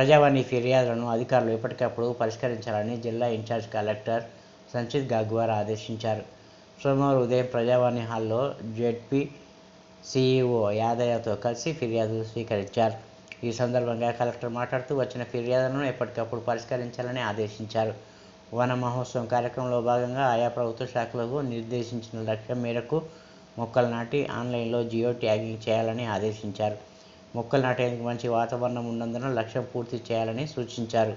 ప్రజావాణి ఫిర్యాదులను అధికారులు ఎప్పటికప్పుడు పరిష్కరించాలని జిల్లా ఇన్ఛార్జ్ కలెక్టర్ సంచిత్ గాగ్వార్ ఆదేశించారు. సోమవారం ఉదయం ప్రజావాణి హాల్లో జెడ్పీ సీఈఓ యాదయ్యతో కలిసి ఫిర్యాదులు స్వీకరించారు. ఈ సందర్భంగా కలెక్టర్ మాట్లాడుతూ వచ్చిన ఫిర్యాదులను ఎప్పటికప్పుడు పరిష్కరించాలని ఆదేశించారు. వన మహోత్సవం కార్యక్రమంలో భాగంగా ఆయా ప్రభుత్వ శాఖలకు నిర్దేశించిన లక్ష్యం మేరకు మొక్కలు నాటి ఆన్లైన్లో జియో ట్యాగింగ్ చేయాలని ఆదేశించారు. మొక్కలు నాటేందుకు మంచి వాతావరణం ఉన్నందున లక్ష్యం పూర్తి చేయాలని సూచించారు.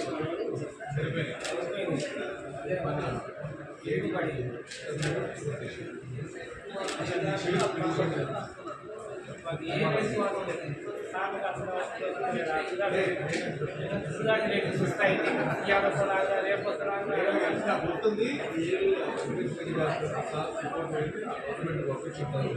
పోతుంది గవర్నమెంట్ వర్క్ చెప్తారు